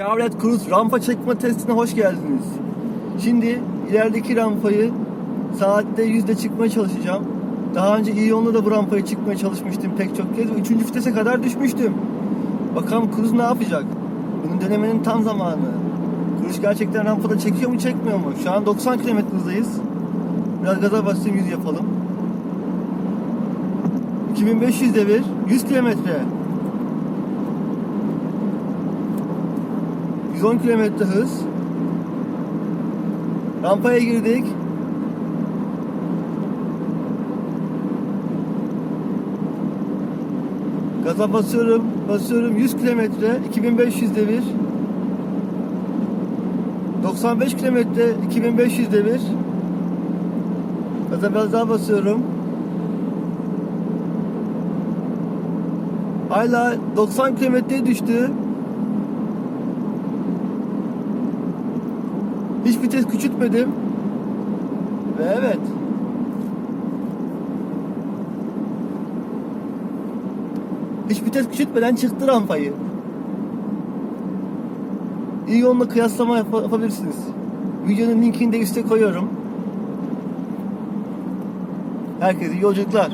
Chevrolet Cruze rampa çekme testine hoş geldiniz. Şimdi ilerideki rampayı saatte yüzde çıkmaya çalışacağım. Daha önce iyi yolda da bu rampayı çıkmaya çalışmıştım pek çok kez üçüncü vitese kadar düşmüştüm. Bakalım Cruze ne yapacak? Bunu denemenin tam zamanı. Cruze gerçekten rampada çekiyor mu çekmiyor mu? Şu an 90 km hızdayız. Biraz gaza basayım 100 yapalım. 2500 devir 100 kilometre. 110 kilometre hız. Rampaya girdik. Gaza basıyorum, basıyorum 100 kilometre, 2500 devir. 95 kilometre, 2500 devir. Gaza biraz daha basıyorum. Hala 90 kilometreye düştü. Hiç vites küçültmedim. Ve evet. Hiç vites küçültmeden çıktı rampayı. İyi onunla kıyaslama yap- yapabilirsiniz. Videonun linkini de üste koyuyorum. Herkese iyi yolculuklar.